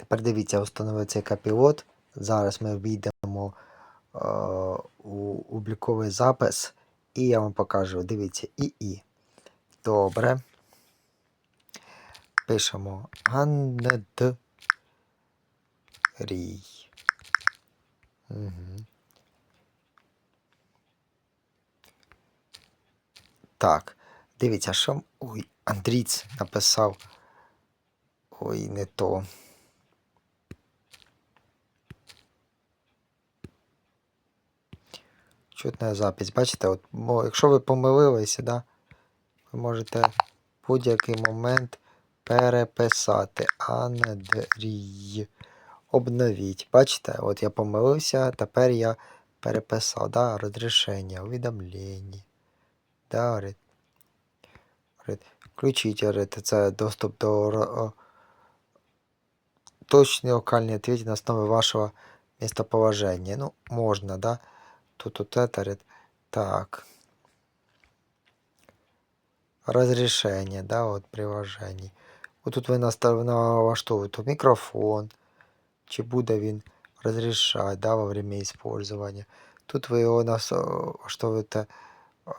Тепер дивіться, встановив цей капілот. Зараз ми війдемо е, у обліковий запис, і я вам покажу. Дивіться, ІІ. Добре. Пишемо Андрій. Угу. Так, дивіться, що. Ой, Андріц написав. Ой, не то. Чутна запись. Бачите, от, якщо ви помилилися, да, ви можете будь-який момент переписати. Андрій. Обновіть. Бачите, от я помилився, тепер я переписав. Да, розрішення, увідомлення. Да, Включіть, це доступ до о, точный ответ на основе вашего местоположения. Ну, можно, да? Тут говорит, так. Разрешение, да, вот приложений. Вот тут ви настав- налаштовуєте мікрофон, чи буде він розрішати, да, во время использования. Тут ви його налаштовуєте е,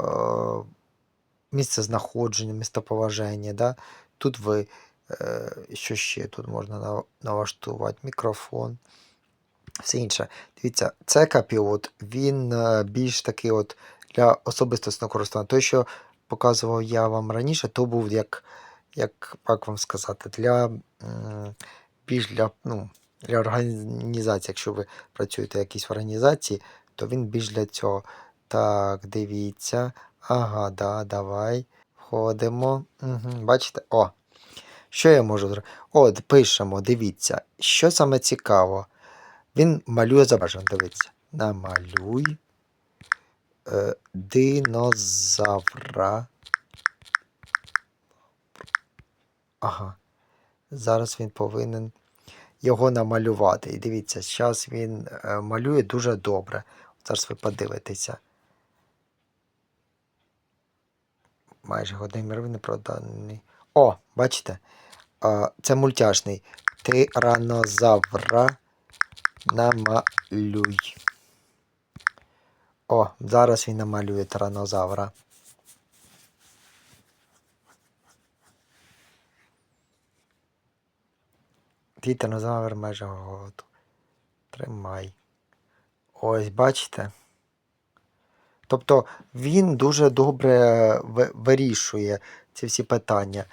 місце знаходження, місцеположення, да. Тут ви Е, Що ще тут можна на- налаштувати? Мікрофон. Все інше. Дивіться, це капілот, він е, більш такий от для особистісного користування. Той, що показував я вам раніше, то був як, як, як вам сказати, для більш для, ну, для організації. Якщо ви працюєте в якійсь організації, то він більш для цього. Так, дивіться. Ага, да, давай. Входимо. Угу, бачите? О, що я можу зробити? От, пишемо, дивіться, що саме цікаво. Він малює зображення, дивіться. Намалюй е, динозавра. Ага. Зараз він повинен його намалювати. І дивіться, зараз він е, малює дуже добре. Зараз ви подивитеся. Майже годин не проданий. О, бачите? А, Це мультяшний. Тиранозавра намалюй. О, зараз він намалює тиранозавра. Твій тиранозавр майже готовий. Тримай. Ось, бачите? Тобто він дуже добре вирішує ці всі питання.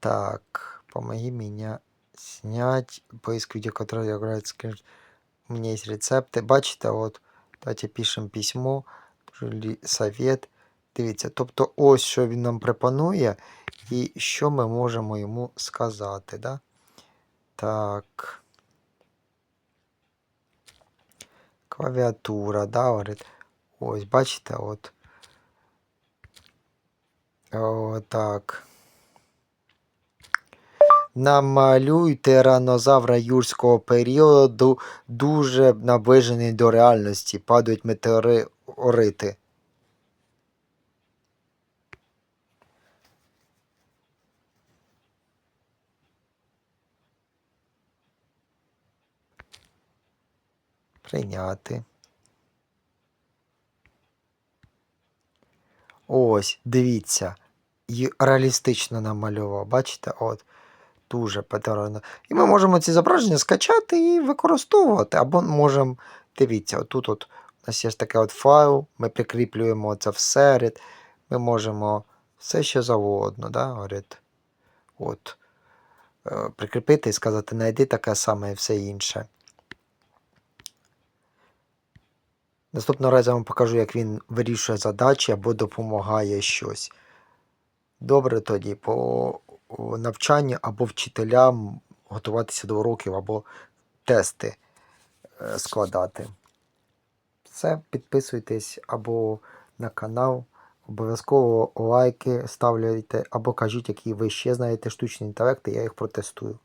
Так, помоги меня снять поиск скрин- У меня есть рецепти. Бачите, от, давайте пишемо письмо, совет. Дивіться, тобто ось що він нам пропонує, і що ми можемо йому сказати. Да? Так. Клавіатура, да, говорить. Ось, бачите, от. О, так. Намалюй тиранозавра юрського періоду, дуже наближений до реальності. Падають метеорити. Прийняти. Ось, дивіться. Реалістично намалював. Бачите? От. Дуже патерно. І ми можемо ці зображення скачати і використовувати. Або можемо, дивіться, отут от у нас є такий от файл, ми прикріплюємо це все. Ми можемо все що завгодно, да, говорить, от, е, прикріпити і сказати, знайди таке саме і все інше. Наступного разу я вам покажу, як він вирішує задачі або допомагає щось. Добре тоді по навчанню або вчителям готуватися до уроків, або тести е, складати. Все, підписуйтесь або на канал, обов'язково лайки ставляйте, або кажіть, які ви ще знаєте штучні інтелекти, я їх протестую.